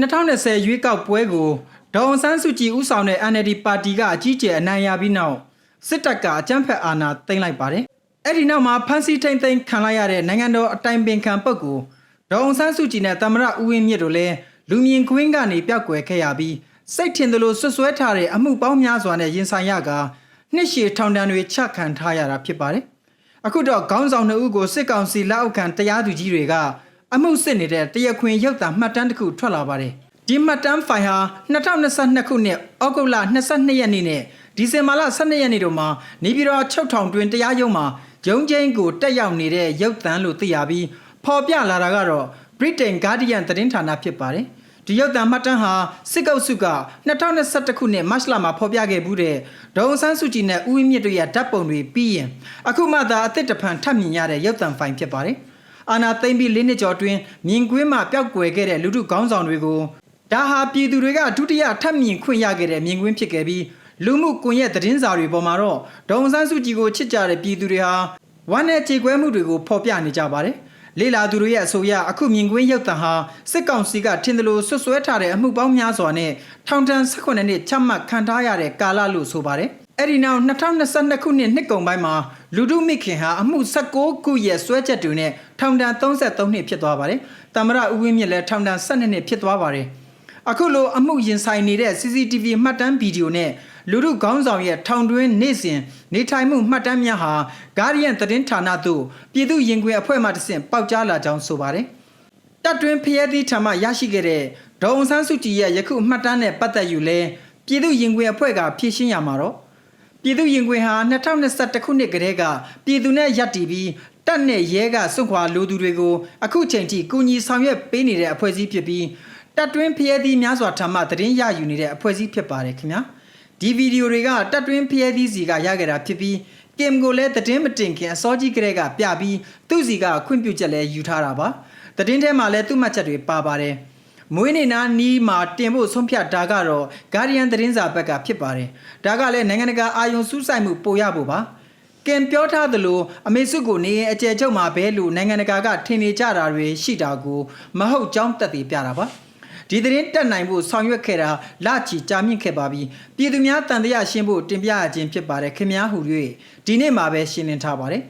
2020ရွေးကောက်ပွဲကိုဒေါအောင်ဆန်းစုကြည်ဦးဆောင်တဲ့ NLD ပါတီကအကြီးအကျယ်အနိုင်ရပြီးနောက်စစ်တပ်ကအကြမ်းဖက်အာဏာသိမ်းလိုက်ပါတယ်။အဲ့ဒီနောက်မှာဖမ်းဆီးထိန်သိမ်းခံလိုက်ရတဲ့နိုင်ငံတော်အတိုင်ပင်ခံပုဂ္ဂိုလ်ဒေါအောင်ဆန်းစုကြည်နဲ့သမ္မတဦးဝင်းမြင့်တို့လည်းလူမြင်ကွင်းကနေပျောက်ကွယ်ခဲ့ရပြီးစိတ်ထင်သလိုဆွဆွဲထားတဲ့အမှုပေါင်းများစွာနဲ့ရင်ဆိုင်ရကနှစ်ရှည်ထောင်ဒဏ်တွေချခံထားရတာဖြစ်ပါတယ်။အခုတော့ခေါင်းဆောင်နှစ်ဦးကိုစစ်ကောင်စီလက်အောက်ခံတရားသူကြီးတွေက အမှုစစ်နေတဲ့တရားခွင်ရုပ်သံမှတ်တမ်းတစ်ခုထွက်လာပါတယ်။ဒီမှတ်တမ်းဖိုင်ဟာ2022ခုနှစ်ဩဂုတ်လ22ရက်နေ့နဲ့ဒီဇင်ဘာလ12ရက်နေ့တို့မှာနေပြည်တော်ချုပ်ထောင်တွင်တရားရုံးမှာဂျုံချင်းကိုတက်ရောက်နေတဲ့ရုပ်သံလို့သိရပြီးဖော်ပြလာတာကတော့ Britain Guardian သတင်းဌာနဖြစ်ပါတယ်။ဒီရုပ်သံမှတ်တမ်းဟာစစ်ကောက်စုက2021ခုနှစ်မတ်လမှာဖော်ပြခဲ့မှုတဲ့ဒေါအောင်ဆန်းစုကြည်နဲ့ဦးဝင်းမြင့်တို့ရဲ့ဓာတ်ပုံတွေပြီးရင်အခုမှသာအသစ်တစ်ဖန်ထပ်မြင်ရတဲ့ရုပ်သံဖိုင်ဖြစ်ပါတယ်။ အာနာသိမ့်ပြီး၄နှစ်ကျော်တွင်မြင်ကွင်းမှာပျောက်ကွယ်ခဲ့တဲ့လူထုခေါင်းဆောင်တွေကိုဒါဟာပြည်သူတွေကဒုတိယထပ်မြင်ခွင့်ရခဲ့တဲ့မြင်ကွင်းဖြစ်ခဲ့ပြီးလူမှုကွန်ရက်သတင်းစာတွေပေါ်မှာတော့ဒေါအောင်ဆန်းစုကြည်ကိုချစ်ကြတဲ့ပြည်သူတွေဟာဝမ်းနဲ့ကြေကွဲမှုတွေကိုဖော်ပြနေကြပါတယ်။လေးလာသူတို့ရဲ့အဆိုအရအခုမြင်ကွင်းရုပ်သံဟာစစ်ကောင်စီကထင်သလိုဆွဆွဲထားတဲ့အမှုပေါင်းများစွာနဲ့ထောင်ဒဏ်18နှစ်ချမှတ်ခံထားရတဲ့ကာလလို့ဆိုပါတယ်။အဲ့ဒီနောက်2022ခုနှစ်နှစ်ကုန်ပိုင်းမှာလူဒုမိခင်ဟာအမှု16ခုရဲ့ဆွဲချက်တွေနဲ့ ထောင်ဒဏ်33နှစ်ဖြစ်သွားပါတယ်။တမရဦးဝင်းမြင့်လည်းထောင်ဒဏ်12နှစ်ဖြစ်သွားပါတယ်။အခုလိုအမှုရင်ဆိုင်နေတဲ့ CCTV မှတ်တမ်းဗီဒီယိုနဲ့လူထုခေါင်းဆောင်ရဲ့ထောင်တွင်းနေ့စဉ်နေထိုင်မှုမှတ်တမ်းများဟာ Guardian သတင်းဌာနသို့ပြည်သူရင်ခွင်အဖွဲ့မှတဆင့်ပေါက်ကြားလာကြောင်းဆိုပါတယ်။တပ်တွင်းဖျဲသီးထံမှရရှိခဲ့တဲ့ဒေါအောင်ဆန်းစုကြည်ရဲ့ယခုမှတ်တမ်းနဲ့ပတ်သက်ယူလဲပြည်သူရင်ခွင်အဖွဲ့ကဖြည့်ရှင်းရမှာတော့ပြည်သူရင်ခွင်ဟာ2021ခုနှစ်ကတည်းကပြည်သူနဲ့ရပ်တည်ပြီး တပ်နဲ့ရဲကစွန့်ခွာလူသူတွေကိုအခုချိန်ထိကူညီဆောင်ရွက်ပေးနေတဲ့အဖွဲ့အစည်းဖြစ်ပြီးတပ်တွင်းဖျဲသီးများစွာထံမှသတင်းရယူနေတဲ့အဖွဲ့အစည်းဖြစ်ပါတယ်ခင်ဗျာဒီဗီဒီယိုတွေကတပ်တွင်းဖျဲသီးစီကရခဲ့တာဖြစ်ပြီးကင်ကိုလည်းသတင်းမတင်ခင်အစောကြီးကလေးကပြပြီးသူ့စီကခွင့်ပြုချက်လည်းယူထားတာပါသတင်းထဲမှာလည်းသူ့မှတ်ချက်တွေပါပါတယ်မွေးနေ့နာနီးမှာတင်ဖို့ဆုံးဖြတ်တာကတော့ Guardian သတင်းစာဘက်ကဖြစ်ပါတယ်ဒါကလည်းနိုင်ငံတကာအာရုံစူးစိုက်မှုပိုရဖို့ပါ ကင်ပြောထားသလိုအမေစုကိုနေရင်အကျယ်ချုပ်မှာပဲလို့နိုင်ငံတကာကထင်နေကြတာတွေရှိတာကိုမဟုတ်ကြောင်းတက်တည်ပြတာပါဒီသတင်းတက်နိုင်ဖို့ဆောင်ရွက်ခဲ့တာလချီကြာမြင့်ခဲ့ပါပြီပြည်သူများတန်တရားရှင်းဖို့တင်ပြရခြင်းဖြစ်ပါတယ်ခင်များဟူ၍ဒီနေ့မှာပဲရှင်းလင်းထားပါတယ်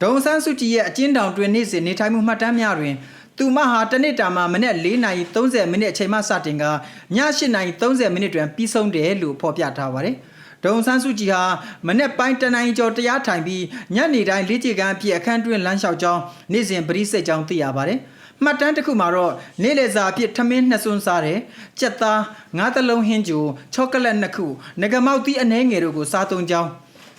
ဒေါန်ဆန်းစုကြည်ရဲ့အကျဉ်းတောင်တွင်နေ့စဉ်နေထိုင်မှုမှတ်တမ်းများတွင်သူမဟာတနေ့တာမှာမနေ့4:30မိနစ်အချိန်မှစတင်ကည8:30မိနစ်တွင်ပြီးဆုံးတယ်လို့ဖော်ပြထားပါတယ်။ ဒေါန်ဆန်းစုကြည်ဟာမနေ့ပိုင်းတနိုင်ကျော်တရားထိုင်ပြီးညနေတိုင်းလေးချီကန်းအဖြစ်အခန်းတွင်လမ်းလျှောက်ကြောင်းနေ့စဉ်ပရိစိတ်ကြောင်းသိရပါတယ်။မှတ်တမ်းတစ်ခုမှာတော့နေ့လည်စာအဖြစ်ထမင်းနှစ်စွန်းစားတယ်။ကြက်သားငါးသလုံးဟင်းကျူချောကလက်နှစ်ခုငကမောက်သီးအနှဲငယ်တို့ကိုစားသုံးကြောင်း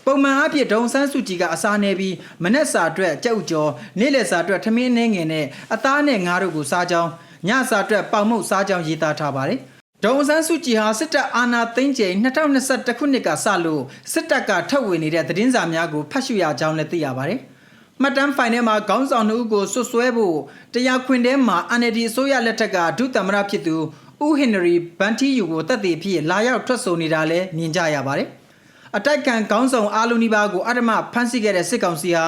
ပုံမှန်အဖြစ်ဒုံဆန်းစုကြည်ကအစားနေပြီးမနက်စာအတွက်ကြက်ဥကျော်နေ့လယ်စာအတွက်ထမင်းနှင်းငယ်နဲ့အသားနဲ့ငါးတို့ကိုစားကြောင်းညစာအတွက်ပေါင်မုတ်စားကြောင်းရေးသားထားပါတယ်။ ဒုံဆန်းစုကြည်ဟာစစ်တပ်အာဏာသိမ်းချိန်2021ခုနှစ်ကစလို့စစ်တပ်ကထုတ်ဝေနေတဲ့သတင်းစာများကိုဖတ်ရှုရကြောင်းလည်းသိရပါတယ်။မှတ်တမ်းဖိုင်ထဲမှာခေါင်းဆောင်တို့ကိုဆွဆွဲဖို့တရားခွင်ထဲမှာ NLD အစိုးရလက်ထက်ကဒုသမ္မတဖြစ်သူဦးဟင်နရီဘန်တီယူကိုတပ်တည်ဖြစ်လာရောက်ထွက်ဆိုနေတာလည်းမြင်ကြရပါတယ်။အတိုက်ခံခေါင်းဆောင်အားလုံးဒီပါကိုအဓမ္မဖမ်းဆီးခဲ့တဲ့စစ်ကောင်စီဟာ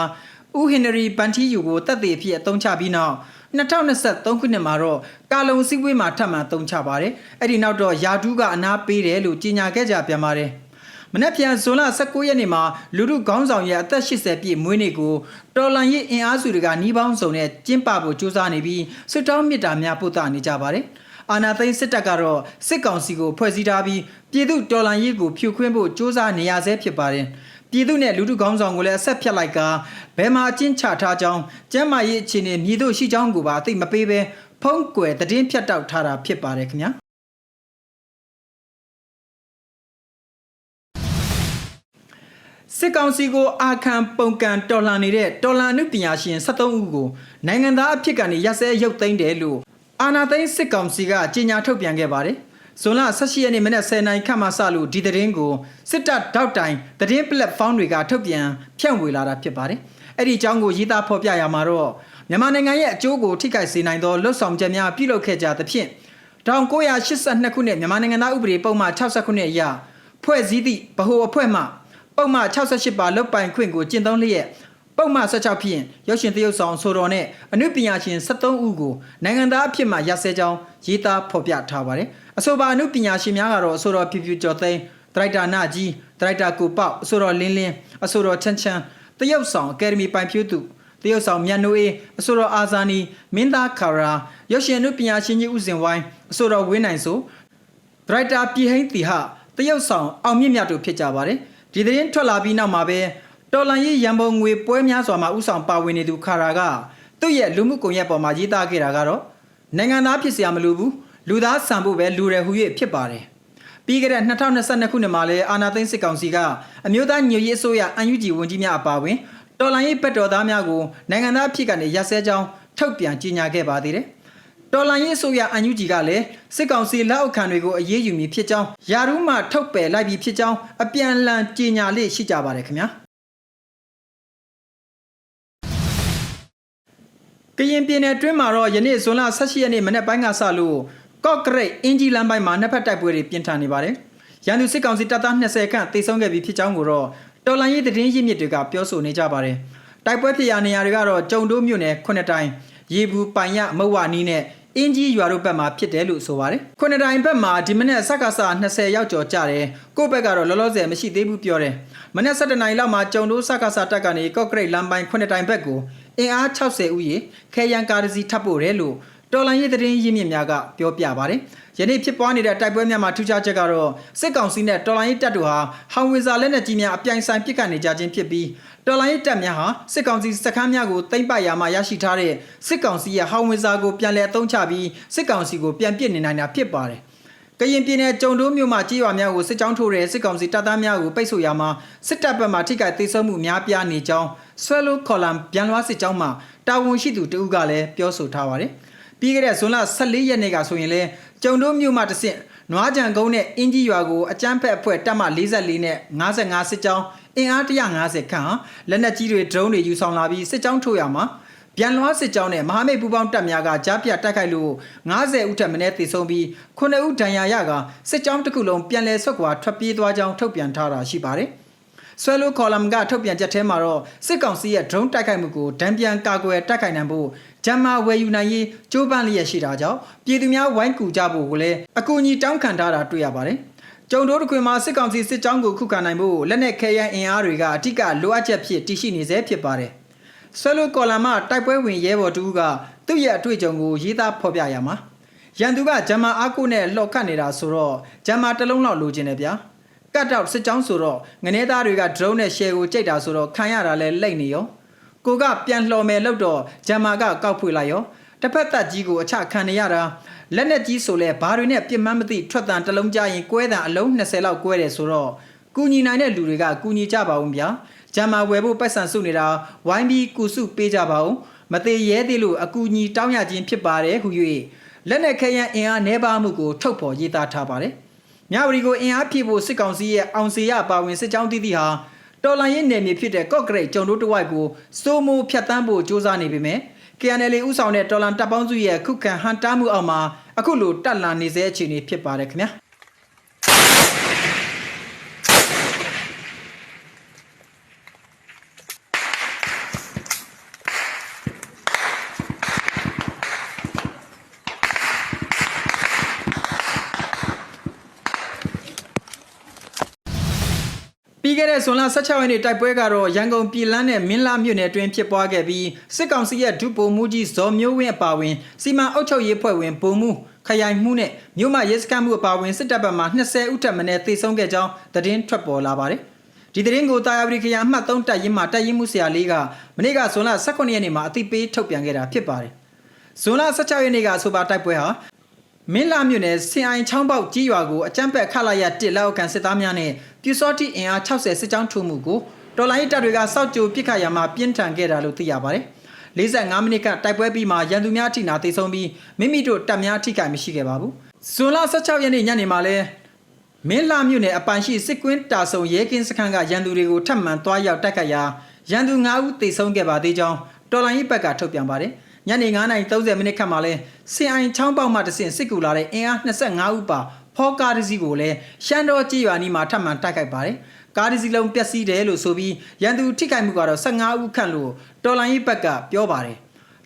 ဦးဟင်နရီပန်တီယူကိုတပ်သေးဖြစ်အသုံးချပြီးနောက် 2023ခုနှစ်မှာတော့ကာလုံစည်းဝေးမှာထပ်မံသုံးချပါတယ်အဲ့ဒီနောက်တော့ယာဒူးကအနာပေးတယ်လို့ကြေညာခဲ့ကြပြန်ပါတယ်မနေ့ပြန်ဇွန်လ19ရက်နေ့မှာလူထုခေါင်းဆောင်ရဲ့အသက်80ပြည့်မွေးနေ့ကိုတော်လန်ရေးအင်အားစုတွေကနှီးပေါင်းစုံနဲ့ကျင်းပဖို့ကြိုးစားနေပြီးဆွတောင်းမြစ်တာများပို့တာနေကြပါတယ်။အာဏာသိမ်းစစ်တပ်ကတော့စစ်ကောင်စီကိုဖွဲ့စည်းထားပြီးပြည်သူတော်လှန်ရေးကိုဖြိုခွင်းဖို့စ조사နေရဆဲဖြစ်ပါတယ် ပြည်သူနဲ့လူထုခေါင်းဆောင်ကိုလည်းအဆက်ဖြတ်လိုက်ကဘယ်မှာအချင်းချထားကြောင်းကျမ်းမာရေးအခြေအနေမြည်တို့ရှိကြောင်းကိုပါအသိမပေးဘဲဖုံးကွယ်တည်င်းဖြတ်တောက်ထားတာဖြစ်ပါတယ်ခင်ဗျာစစ်ကောင်စီကိုအာခံပုံကန်တော်လှန်နေတဲ့တော်လှန်နုပညာရှင်73ဦးကိုနိုင်ငံသားအဖြစ်ကနေရက်စဲရုပ်သိမ်းတယ်လို့အာနာသိန်းစစ်ကောင်စီကကြေညာထုတ်ပြန်ခဲ့ပါတယ်။ ဇွန်လ18ရက်နေ့မနက်10:00နာရီခန့်မှစလို့ဒီသတင်းကိုစစ်တပ်တောက်တိုင်သတင်းပလက်ဖောင်းတွေကထုတ်ပြန်ဖြန့်ဝေလာတာဖြစ်ပါတယ်။အဲ့ဒီအကြောင်းကိုရေးသားဖော်ပြရမှာတော့မြန်မာနိုင်ငံရဲ့အကျိုးကိုထိခိုက်စေနိုင်သောလှုပ်ဆောင်ချက်များပြုလုပ်ခဲ့ကြသဖြင့်1982ခုနှစ်မြန်မာနိုင်ငံသားဥပဒေပုံမှန်60ခုနှစ်အရဖွဲ့စည်းသည့်ဗဟိုအဖွဲ့မှပုံမှန်68ပါလုတ်ပိုင်ခွင့်ကိုကျင့်သုံးလျက် ပုံမှန်16ဖြစ်ရင်ရုပ်ရှင်သရုပ်ဆောင်ဆိုတော်နဲ့အနုပညာရှင်73ဦးကိုနိုင်ငံသားအဖြစ်မှရစဲကြောင်းရေးသားဖော်ပြထားပါတယ်။အဆိုပါအနုပညာရှင်များကတော့အဆိုတော်ဖြူဖြူကျော်သိန်းဒရိုက်တာနာကြီးဒရိုက်တာကိုပေါက်အဆိုတော်လင်းလင်းအဆိုတော်ချမ်းချမ်းသရုပ်ဆောင်အကယ်ဒမီပိုင်ဖြိုးသူတရုတ်ဆောင်မြတ်နိုးအေးအဆိုတော်အာဇာနီမင်းသားခါရာရုပ်ရှင်အနုပညာရှင်ကြီးဦးစင်ဝိုင်းအဆိုတော်ဝင်းနိုင်ဆိုဒရိုက်တာပြည်ဟိန်းတီဟာတရုတ်ဆောင်အောင်မြင့်မြတ်တို့ဖြစ်ကြပါတယ်ဒီသတင်းထွက်လာပြီးနောက်မှာပဲ တော်လန်ရေးရန်ပုံငွေပွဲများစွာမှာဥဆောင်ပါဝင်နေသူခါရာကသူ့ရဲ့လူမှုကွန်ရက်ပေါ်မှာရေးသားခဲ့တာကတော့နိုင်ငံသားဖြစ်စရာမလိုဘူးလူသားဆန်ဖို့ပဲလူရယ်ဟူ၍ဖြစ်ပါတယ်ပြီးခဲ့တဲ့2022ခုနှစ်မှာလည်းအာနာသိန်းစစ်ကောင်စီကအမျိုးသားညွရေးအစိုးရ UNG ဝန်ကြီးများအပါအဝင်တော်လန်ရေးပတ်တော်သားများကိုနိုင်ငံသားဖြစ်ကနေရပ်ဆဲကြောင်းထုတ်ပြန်ကြေညာခဲ့ပါသေးတယ်တော်လန်ရေးအစိုးရ UNG ကလည်းစစ်ကောင်စီလက်အောက်ခံတွေကိုအရေးယူမည်ဖြစ်ကြောင်းယာရုမှထုတ်ပယ်လိုက်ပြီးဖြစ်ကြောင်းအပြန်အလှန်ကြေညာလေးရှိကြပါတယ်ခင်ဗျာ။ ကရင်ပြည်နယ်အတွင်းမှာတော့ယနေ့ဇွန်လ18ရက်နေ့မနေ့ပိုင်းကစလို့ကော့ဂရိတ်အင်ဂျီလန်ပိုင်းမှာနှစ်ဖက်တိုက်ပွဲတွေပြင်းထန်နေပါတယ်။ရန်သူစစ်ကောင်စီတပ်သား20ခန့်တေဆုံးခဲ့ပြီးဖြစ်ကြောင်းကိုတော့တော်လိုင်းရေးသတင်းရင်းမြစ်တွေကပြောဆိုနေကြပါတယ်။တိုက်ပွဲဖြစ်ရာနေရာတွေကတော့ကြုံတိုးမြို့နယ်ခုနှစ်တိုင်ရေဘူးပိုင်ရမုတ်ဝနီးနဲ့အင်းကြီးရွာတို့ဘက်မှာဖြစ်တယ်လို့ဆိုပါတယ်။ခုနှစ်တိုင်ဘက်မှာဒီမနေ့စက္ကစ20ရောက်ကျော်ကြတယ်။ကိုယ့်ဘက်ကတော့လောလောဆယ်မရှိသေးဘူးပြောတယ်။မနေ့7နိုင်လောက်မှာကြုံတိုးစက္ကစတက်ကနေကော့ဂရိတ်လမ်းပိုင်းခုနှစ်တိုင်ဘက်ကို အင်အား60ဦးရေခဲယံကားတစ်စီးထပ်ပို့တယ်လို့တော်လိုင်းရေးသတင်းရင်းမြစ်များကပြောပြပါတယ်။ယနေ့ဖြစ်ပွားနေတဲ့တိုက်ပွဲများမှာထူးခြားချက်ကတော့စစ်ကောင်စီနဲ့တော်လိုင်းရေးတပ်တို့ဟာဟောင်ဝီဇာလက်နက်ကြီးများအပြိုင်ဆိုင်ပစ်ခတ်နေကြခြင်းဖြစ်ပြီးတော်လိုင်းရေးတပ်များဟာစစ်ကောင်စီစခန်းများကိုသိမ်းပိုက်ရာမှာရရှိထားတဲ့စစ်ကောင်စီရဲ့ဟောင်ဝီဇာကိုပြန်လည်အသုံးချပြီးစစ်ကောင်စီကိုပြန်ပစ်နေနိုင်တာဖြစ်ပါတယ်။ကရင်ပြည်နယ်ကြုံတိုးမြို့မှာကြေးရွာများကိုစစ်ကြောင်းထိုးတဲ့စစ်ကောင်စီတပ်သားများကိုပိတ်ဆို့ရမှာစစ်တပ်ဘက်မှထိခိုက်သေးဆုံးမှုများပြားနေကြောင်း ဆွဲလိုခေါ်လမ်ပြန်လွှားစစ်ကြောင်းမှတာဝန်ရှိသူတဦးကလည်းပြောဆိုထားပါတယ်။ပြီးခဲ့တဲ့ဇွန်လ14ရက်နေ့ကဆိုရင်လည်းကြုံတိုးမြို့မှာတဆင့်နွားကြံကုန်းနဲ့အင်းကြီးရွာကိုအကြမ်းဖက်အဖွဲ့တပ်မ44နဲ့55စစ်ကြောင်းအင်အား150ခန့်ဟာလက်နက်ကြီးတွေဒရုန်းတွေယူဆောင်လာပြီးစစ်ကြောင်းထိုးရမှာပြန်လွှားစစ်ကြောင်းနဲ့မဟာမိတ်ပူးပေါင်းတပ်များကကြားပြတ်တိုက်ခိုက်လို့90ဦးထက်မနည်းသေဆုံးပြီး9ဦးဒဏ်ရာရကစစ်ကြောင်းတစ်ခုလုံးပြန်လည်ဆွတ်ခွာထွက်ပြေးသွားကြောင်းထုတ်ပြန်ထားတာရှိပါတယ်။ ဆွဲလိုကော်လမ်ကထုတ်ပြန်ချက်ထဲမှာတော့စစ်ကောင်စီရဲ့ drone တိုက်ခိုက်မှုကိုဒဏ်ပြန်ကာကွယ်တိုက်ခိုက်နိုင်ဖို့ဂျမ်မာဝယ်ယူနိုင်ရေးကြိုးပမ်းလျက်ရှိတာကြောင့်ပြည်သူများဝိုင်းကူကြဖို့ကိုလည်းအကူအညီတောင်းခံထားတာတွေ့ရပါတယ်။ကျုံတိုးတခွင်မှာစစ်ကောင်စီစစ်ကြောင်းကိုခုခံနိုင်ဖို့လက်နက်ခဲယမ်းအင်အားတွေကအထူးကလိုအပ်ချက်ဖြစ်တည်ရှိနေစေဖြစ်ပါတယ်။ဆွဲလိုကော်လာမတိုက်ပွဲဝင်ရဲဘော်တူကသူ့ရဲ့အတွေ့အကြုံကိုရေးသားဖော်ပြရမှာရန်သူကဂျမာအားကိုနဲ့လှော်ခတ်နေတာဆိုတော့ဂျမာတစ်လုံးလောက်လိုချင်တယ်ဗျာ ကတ်တော့စစ်ကြောင်းဆိုတော့ငနေသားတွေက drone နဲ့ share ကိုကြိတ်တာဆိုတော့ခံရတာလဲလိတ်နေရောကိုကပြန်လှော်မယ်လို့တော့ဂျမာကကောက်ဖွေလိုက်ရောတစ်ဖက်သက်ကြီးကိုအချခံနေရတာလက်နဲ့ကြီးဆိုလဲဘာတွေနဲ့ပြစ်မှန်းမသိထွက်တန်တစ်လုံးကြရင်ကွဲတန်အလုံး20လောက်ကွဲတယ်ဆိုတော့ကူညီနိုင်တဲ့လူတွေကကူညီကြပါဦးဗျာဂျမ်မာဝယ်ဖို့ပတ်စံစုနေတာဝိုင်းပြီးကူစုပေးကြပါဦးမသေးရဲသေးလို့အကူညီတောင်းရခြင်းဖြစ်ပါတယ်ဟု၍လက်နက်ခဲယမ်းအင်အားနှဲပါမှုကိုထုတ်ဖော်ရေးသားထားပါတယ် မြဝတီကိုအင်အားဖြည့်ဖို့စစ်ကောင်စီရဲ့အောင်စီရပါဝင်စစ်ကြောင်းတည်တည်ဟာတော်လန်ရေးနယ်မြေဖြစ်တဲ့ကော့ဂရိတ်ကျုံတို့တဝိုက်ကိုစိုးမိုးဖြတ်တန်းဖို့စ조사နေပေမဲ့ KNL ဥဆောင်တဲ့တော်လန်တပ်ပေါင်းစုရဲ့ခုခံဟန်တားမှုအောက်မှာအခုလိုတက်လာနေစေအခြေအနေဖြစ်ပါတယ်ခင်ဗျာ ပြီးခဲ့တဲ့ဇွန်လ16ရက်နေ့တိုက်ပွဲကတော့ရန်ကုန်ပြည်လန်းနဲ့မင်းလာမြို့နယ်အတွင်းဖြစ်ပွားခဲ့ပြီးစစ်ကောင်စီရဲ့ဒုဗိုလ်မှူးကြီးဇော်မျိုးဝင်းအပါအဝင်စီမံအုပ်ချုပ်ရေးဖွဲ့ဝင်ဗိုလ်မှူးခရိုင်မှုနဲ့မြို့မရဲစခန်းမှုအပါအဝင်စစ်တပ်ဘက်မှ20ဦးထပ်မံသေဆုံးခဲ့ကြောင်းသတင်းထွက်ပေါ်လာပါတယ်။ဒီသတင်းကိုတာယာပရိခရိုင်အမှတ်3တပ်ရင်းမှတပ်ရင်းမှုဆရာလေးကမနေ့ကဇွန်လ18ရက်နေ့မှာအသိပေးထုတ်ပြန်ခဲ့တာဖြစ်ပါတယ်။ဇွန်လ16ရက်နေ့ကဆိုပါတိုက်ပွဲဟာ မင်းလာမြို့နယ်စင်အိုင်ချောင်းပေါက်ကြီးရွာကိုအကြမ်းဖက်ခလာရတစ်လက်အောက်ခံစစ်သားများနဲ့ပြူစောတိအင်အား60စစ်ကြောင်းထိုးမှုကိုတော်လိုင်းတပ်တွေကစောက်ကြိုပစ်ခတ်ရမှာပြင်းထန်ခဲ့တာလို့သိရပါတယ်။45မိနစ်ကတိုက်ပွဲပြီးမှရန်သူများထိနာသိဆုံးပြီးမိမိတို့တပ်များထိခိုက်မရှိခဲ့ပါဘူး။ဇွန်လ16ရက်နေ့ညနေမှာလဲမင်းလာမြို့နယ်အပိုင်ရှိစစ်ကွင်းတာဆုံရဲကင်းစခန်းကရန်သူတွေကိုထပ်မံတွားရောက်တိုက်ခတ်ရာရန်သူ9ဦးသေဆုံးခဲ့ပါသေးကြောင်းတော်လိုင်းဘက်ကထုတ်ပြန်ပါတယ်။ ညနေ9:30မိနစ်ခန့်မှာလဲစင်အိုင်ချောင်းပေါက်မှတဆင့်စစ်ကူလာတဲ့အင်အား25ဦးပါဖောကားတစ်စီးကိုလည်းရှမ်းတော်ကြေးရွာနီးမှာထပ်မံတိုက်ခိုက်ပါတယ်။ကကားတစ်စီးလုံးပျက်စီးတယ်လို့ဆိုပြီးရန်သူထိခိုက်မှုကတော့15ဦးခန့်လို့တော်လိုင်းရေးဘက်ကပြောပါတယ်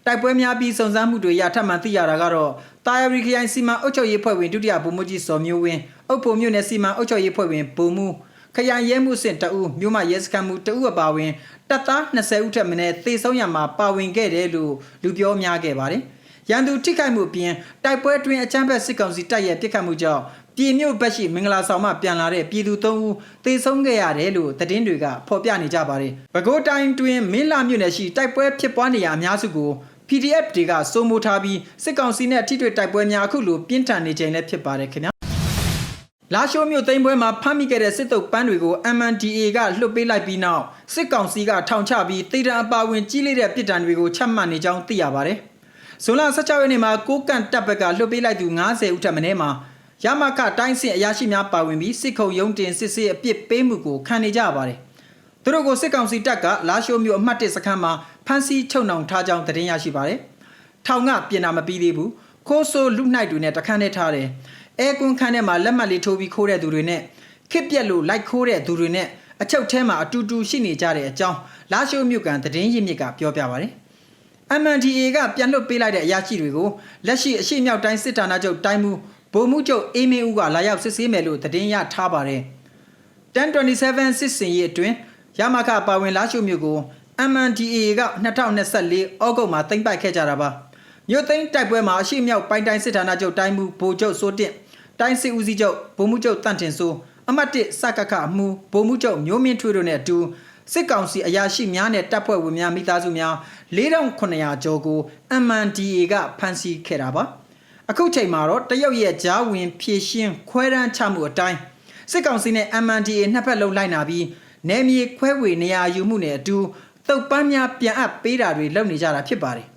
တိုက်ပွဲများပြီးစုံစမ်းမှုတွေရထပ်မံသိရတာကတော့တာယာရီခရိုင်စီမံအုပ်ချုပ်ရေးဖွဲ့ဝင်ဒုတိယဗိုလ်မှူးကြီးစော်မျိုးဝင်းအုပ်ဖို့မြို့နယ်စီမံအုပ်ချုပ်ရေးဖွဲ့ဝင်ဗိုလ်မှူး ခရိုင်ရဲမှုစင်တအူးမြို့မရဲစခန်းမှုတအူးအပါဝင်တပ်သား20ဦးထက်မနည်းသေဆုံးရမှာပါဝင်ခဲ့တယ်လို့လူပြောများခဲ့ပါတယ်ရန်သူထိခိုက်မှုအပြင်တိုက်ပွဲတွင်အကြမ်းဖက်စစ်ကောင်စီတပ်ရဲ့ပစ်ခတ်မှုကြောင့်ပြည်မြို့ဘက်ရှိမင်္ဂလာဆောင်မှပြန်လာတဲ့ပြည်သူ၃ဦးသေဆုံးခဲ့ရတယ်လို့သတင်းတွေကဖော်ပြနေကြပါတယ်။ပဲခူးတိုင်းတွင်မင်းလာမြို့နယ်ရှိတိုက်ပွဲဖြစ်ပွားနေရအများစုကို PDF တွေကစိုးမိုးထားပြီးစစ်ကောင်စီနဲ့ထိတွေ့တိုက်ပွဲများအခုလိုပြင်းထန်နေချိန်လည်းဖြစ်ပါတယ်ခင်ဗျာ။ လာရှိုးမြို့သိမ်းပွဲမှာဖမ်းမိခဲ့တဲ့စစ်တုပ်ပန်းတွေကို MNDA ကလွှတ်ပေးလိုက်ပြီးနောက်စစ်ကောင်စီကထောင်ချပြီးတေတံအပါဝင်ကြီးလေးတဲ့ပြည်တံတွေကိုချမှတ်နေကြောင်းသိရပါတယ်။ဇွန်လ16ရက်နေ့မှာကိုကန့်တပ်ဘက်ကလွှတ်ပေးလိုက်သူ90ဦးထက်မနည်းမှာရမကတိုင်းစစ်အရာရှိများပါဝင်ပြီးစစ်ခုံရုံးတင်စစ်ဆေးအပြစ်ပေးမှုကိုခံနေကြပါတယ်။သူတို့ကိုစစ်ကောင်စီတပ်ကလာရှိုးမြို့အမှတ်1စခန်းမှာဖမ်းဆီးချုပ်နှောင်ထားကြောင်းသတင်းရရှိပါတယ်။ထောင်ကပြင်တာမပြီးသေးဘူး။ခိုးဆိုးလူနိုင်တွေနဲ့တခန်းနဲ့ထားတယ်။ အဲကွန်ခန်းထဲမှာလက်မှတ်လေးထိုးပြီးခိုးတဲ့သူတွေနဲ့ခစ်ပြက်လို့လိုက်ခိုးတဲ့သူတွေနဲ့အချုပ်ထဲမှာအတူတူရှိနေကြတဲ့အကြောင်းလာရှိုးမြို့ကန်သတင်းရင်းမြစ်ကပြောပြပါတယ်။ MNDA ကပြန်လွှတ်ပေးလိုက်တဲ့အရာရှိတွေကိုလက်ရှိအရှိမြောက်တိုင်းစစ်ဌာနချုပ်တိုင်းမှုဗိုလ်မှူးချုပ်အေးမင်းဦးကလာရောက်စစ်ဆေးမယ်လို့သတင်းရထားပါတယ်။1027စစ်စင်ရေးအတွင်းရမခပါဝင်လာရှုမြို့ကို MNDA က2024ဩဂုတ်မှာသိမ်းပိုက်ခဲ့ကြတာပါ။မြို့သိမ်းတိုက်ပွဲမှာအရှိမြောက်ပိုင်းတိုင်းစစ်ဌာနချုပ်တိုင်းမှုဗိုလ်ချုပ်စိုးတင့် တိုင်းစစ်ဦးစီးချုပ်ဗိုလ်မှူးချုပ်တန့်တင်စိုးအမှတ်1စကခအမှုဗိုလ်မှူးချုပ်မျိုးမင်းထွေးတို့နဲ့အတူစစ်ကောင်စီအရာရှိများနဲ့တပ်ဖွဲ့ဝင်များမိသားစုများ4900ကျော်ကို MNDA ကဖမ်းဆီးခဲ့တာပါအခုချိန်မှာတော့တရုတ်ရဲ့ဂျားဝင်ဖြည့်ရှင်းခွဲရန်ချမှုအတိုင်းစစ်ကောင်စီနဲ့ MNDA နှစ်ဖက်လုံးလိုက်နာပြီးနယ်မြေခွဲဝေနေရာယူမှုနဲ့အတူတုတ်ပန်းများပြန်အပ်ပေးတာတွေလုပ်နေကြတာဖြစ်ပါတယ်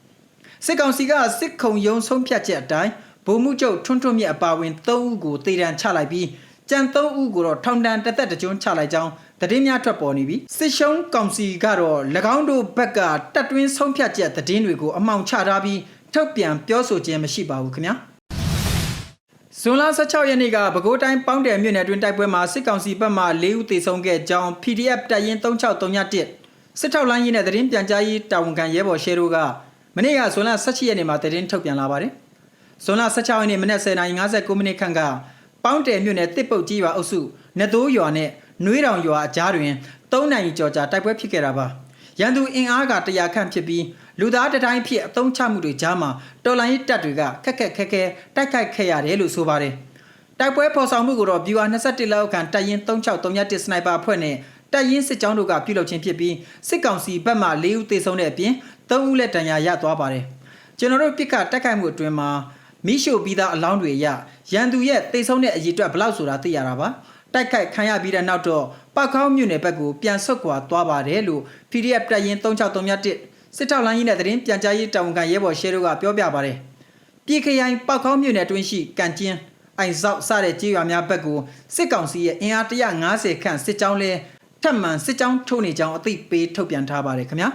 စစ်ကောင်စီကစစ်ခုံရုံးဆုံးဖြတ်ချက်အတိုင်း ဗိုလ်မှူးချုပ်ထွန်းထွန်းမြတ်အပါဝင်3ဦးကိုတေတံချလိုက်ပြီးကြံ3ဦးကိုတော့ထောင်ဒဏ်တစ်သက်တကြွချလိုက်ကြောင်းသတင်းများထွက်ပေါ်နေပြီးစစ်ရှုံးကောင်စီကတော့၎င်းတို့ဘက်ကတက်တွင်းဆုံးဖြတ်ချက်သတင်းတွေကိုအမှောင်ချထားပြီးထုတ်ပြန်ပြောဆိုခြင်းမရှိပါဘူးခင်ဗျာဇွန်လ16ရက်နေ့ကပဲခူးတိုင်းပေါင်းတယ်မြို့နယ်တွင်တိုက်ပွဲမှာစစ်ကောင်စီဘက်မှ၄ဦးသေဆုံးခဲ့ကြောင်း PDF တပ်ရင်း3631စစ်ထောက်လိုင်းရင်းနဲ့သတင်းပြန်ကြားရေးတာဝန်ခံရဲဘော်ရှဲတို့ကမနေ့ကဇွန်လ17ရက်နေ့မှာသတင်းထုတ်ပြန်လာပါတယ် ဇွန်လ16ရက်နေ့မနက်10:59မိနစ်ခန့်ကပေါင်းတယ်မြို့နယ်တစ်ပုတ်ကြီးရွာအုပ်စုနတိုးရွာနဲ့နွေးတောင်ရွာအကြားတွင်3နိုင်ကျော်ကြာတိုက်ပွဲဖြစ်ခဲ့တာပါရန်သူအင်အားက100ခန့်ဖြစ်ပြီးလူသားတတိုင်းဖြစ်အုံချမှုတွေကြားမှာတော်လိုင်းတပ်တွေကခက်ခက်ခဲခဲတိုက်ခိုက်ခဲ့ရတယ်လို့ဆိုပါတယ်တိုက်ပွဲဖော်ဆောင်မှုကိုတော့ viewer 21လောက်ခန့်တပ်ရင်း3631စနိုက်ပါအဖွဲ့နဲ့တပ်ရင်းစစ်ကြောင်းတို့ကပြုလုပ်ခြင်းဖြစ်ပြီးစစ်ကောင်စီဘက်မှ၄ဦးသေဆုံးတဲ့အပြင်၃ဦးလက်တံရာရသွားပါတယ်ကျွန်တော်တို့ပြစ်ခတ်တိုက်ခိုက်မှုအတွင်းမှာ မိရှုပြီးသားအလောင်းတွေရရန်သူရဲ့တိတ်ဆုံးတဲ့အရေးအတွက်ဘလောက်ဆိုတာသိရတာပါတိုက်ခိုက်ခံရပြီးတဲ့နောက်တော့ပောက်ခေါင်းမြို့နယ်ဘက်ကိုပြန်ဆုတ်ခွာသွားပါတယ်လို့ PDF တပ်ရင်း3631စစ်ထောက်လိုင်းကြီးနဲ့သတင်းပြန်ကြားရေးတာဝန်ခံရဲဘော်ရှဲတို့ကပြောပြပါတယ်ပြည်ခရိုင်ပောက်ခေါင်းမြို့နယ်တွင်းရှိကန်ကျင်းအိုင်ဆောက်စတဲ့ကြေးရွာများဘက်ကိုစစ်ကောင်စီရဲ့အင်အား150ခန့်စစ်ကြောင်းလဲထပ်မံစစ်ကြောင်းထိုးနေကြောင်းအသိပေးထုတ်ပြန်ထားပါတယ်ခင်ဗျာ